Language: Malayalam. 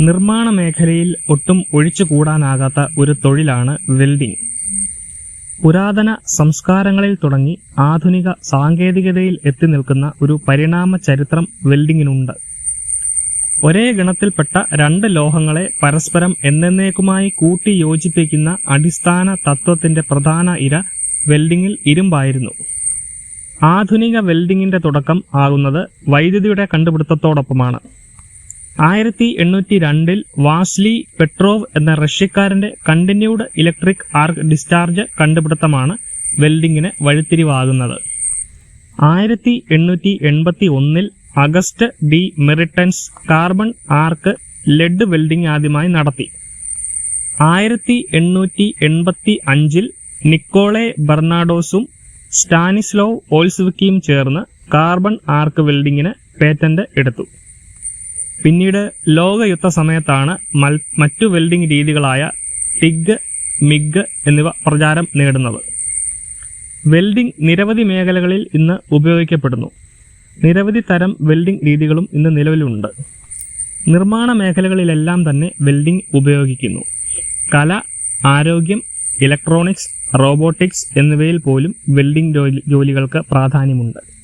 നിർമ്മാണ മേഖലയിൽ ഒട്ടും ഒഴിച്ചുകൂടാനാകാത്ത ഒരു തൊഴിലാണ് വെൽഡിംഗ്. പുരാതന സംസ്കാരങ്ങളിൽ തുടങ്ങി ആധുനിക സാങ്കേതികതയിൽ എത്തി നിൽക്കുന്ന ഒരു പരിണാമ ചരിത്രം വെൽഡിങ്ങിനുണ്ട്. ഒരേ ഗണത്തിൽപ്പെട്ട രണ്ട് ലോഹങ്ങളെ പരസ്പരം എന്നേക്കുമായി കൂട്ടി യോജിപ്പിക്കുന്ന അടിസ്ഥാന തത്വത്തിന്റെ പ്രധാന ഇര വെൽഡിങ്ങിൽ ഇരുമ്പായിരുന്നു. ആധുനിക വെൽഡിങ്ങിന്റെ തുടക്കം ആകുന്നത് വൈദ്യുതിയുടെ കണ്ടുപിടുത്തത്തോടൊപ്പമാണ്. ആയിരത്തി എണ്ണൂറ്റി രണ്ടിൽ വാസ്ലി പെട്രോവ് എന്ന റഷ്യക്കാരന്റെ കണ്ടിന്യൂഡ് ഇലക്ട്രിക് ആർക്ക് ഡിസ്ചാർജ് കണ്ടുപിടുത്തമാണ് വെൽഡിങ്ങിന് വഴിത്തിരിവാകുന്നത്. ആയിരത്തി എണ്ണൂറ്റി എൺപത്തി ഒന്നിൽ Auguste de Meritens carbon arc led welding ആദ്യമായി നടത്തി. ആയിരത്തി എണ്ണൂറ്റി എൺപത്തി അഞ്ചിൽ നിക്കോളെ ബെർണാഡോസും സ്റ്റാനിസ്ലോവ് ഓൾസ്വിക്കിയും ചേർന്ന് കാർബൺ ആർക്ക് വെൽഡിങ്ങിന് പേറ്റന്റ് എടുത്തു. പിന്നീട് ലോകയുദ്ധ സമയത്താണ് മൽ- മറ്റു വെൽഡിംഗ് രീതികളായ ടിഗ് മിഗ് എന്നിവ പ്രചാരം നേടുന്നത്. വെൽഡിംഗ് നിരവധി മേഖലകളിൽ ഇന്ന് ഉപയോഗിക്കപ്പെടുന്നു. നിരവധി തരം വെൽഡിംഗ് രീതികളും ഇന്ന് നിലവിലുണ്ട്. നിർമ്മാണ മേഖലകളിലെല്ലാം തന്നെ വെൽഡിംഗ് ഉപയോഗിക്കുന്നു. കല ആരോഗ്യം ഇലക്ട്രോണിക്സ് റോബോട്ടിക്സ് എന്നിവയിൽ പോലും വെൽഡിംഗ് ജോലി- ജോലികൾക്ക് പ്രാധാന്യമുണ്ട്.